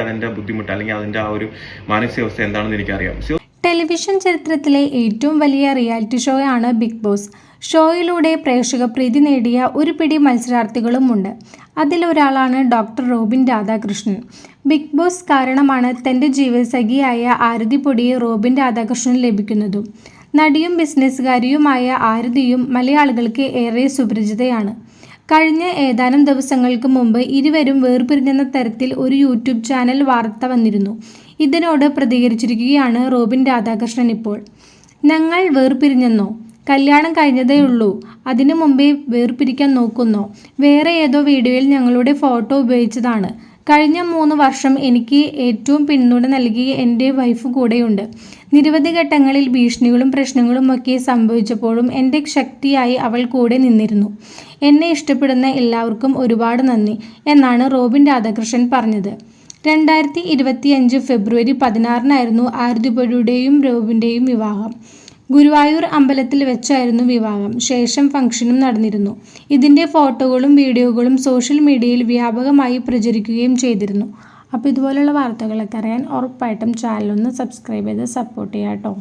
അതിന്റെ ബുദ്ധിമുട്ട് അല്ലെങ്കിൽ അതിന്റെ ആ ഒരു മാനസികാവസ്ഥ എന്താണെന്ന് എനിക്കറിയാം. ടെലിവിഷൻ ചരിത്രത്തിലെ ഏറ്റവും വലിയ റിയാലിറ്റി ഷോയാണ് ബിഗ് ബോസ്. ഷോയിലൂടെ പ്രേക്ഷക പ്രീതി നേടിയ ഒരു പിടി മത്സരാർത്ഥികളുമുണ്ട്. അതിലൊരാളാണ് doctor Robin Radhakrishnan. Bigg Boss കാരണമാണ് തന്റെ ജീവിതസഖിയായ ആരതി പൊടിയെ റോബിൻ രാധാകൃഷ്ണൻ ലഭിക്കുന്നതും. നടിയും ബിസിനസ്സുകാരിയുമായ ആരതിയും മലയാളികൾക്ക് ഏറെ സുപരിചിതയാണ്. കഴിഞ്ഞ ഏതാനും ദിവസങ്ങൾക്ക് മുമ്പ് ഇരുവരും വേർപിരിഞ്ഞെന്ന തരത്തിൽ ഒരു യൂട്യൂബ് ചാനൽ വാർത്ത വന്നിരുന്നു. ഇതിനോട് പ്രതികരിച്ചിരിക്കുകയാണ് റോബിൻ രാധാകൃഷ്ണൻ ഇപ്പോൾ. ഞങ്ങൾ വേർപിരിഞ്ഞെന്നോ? കല്യാണം കഴിഞ്ഞതേ ഉള്ളൂ. അതിനു മുമ്പേ വേർപിരിക്കാൻ നോക്കുന്നോ? വേറെ ഏതോ വീഡിയോയിൽ ഞങ്ങളുടെ ഫോട്ടോ ഉപയോഗിച്ചതാണ്. കഴിഞ്ഞ മൂന്ന് വർഷം എനിക്ക് ഏറ്റവും പിന്തുണ നൽകി എന്റെ വൈഫ് കൂടെയുണ്ട്. നിരവധി ഘട്ടങ്ങളിൽ ഭീഷണികളും പ്രശ്നങ്ങളും ഒക്കെ സംഭവിച്ചപ്പോഴും എന്റെ ശക്തിയായി അവൾ കൂടെ നിന്നിരുന്നു. എന്നെ ഇഷ്ടപ്പെടുന്ന എല്ലാവർക്കും ഒരുപാട് നന്ദി എന്നാണ് റോബിൻ രാധാകൃഷ്ണൻ പറഞ്ഞത്. രണ്ടായിരത്തി ഇരുപത്തിയഞ്ച് ഫെബ്രുവരി പതിനാറിനായിരുന്നു ആരതിപുഴയുടെയും റോബിന്റെയും വിവാഹം. ഗുരുവായൂർ അമ്പലത്തിൽ വെച്ചായിരുന്നു വിവാഹം. ശേഷം ഫംഗ്ഷനും നടന്നിരുന്നു. ഇതിന്റെ ഫോട്ടോകളും വീഡിയോകളും സോഷ്യൽ മീഡിയയിൽ വ്യാപകമായി പ്രചരിക്കുകയും ചെയ്തിരുന്നു. അപ്പോൾ ഇതുപോലുള്ള വാർത്തകളൊക്കെ അറിയാൻ ഉറപ്പായിട്ടും ചാനലൊന്ന് സബ്സ്ക്രൈബ് ചെയ്ത് സപ്പോർട്ട് ചെയ്യാം കേട്ടോ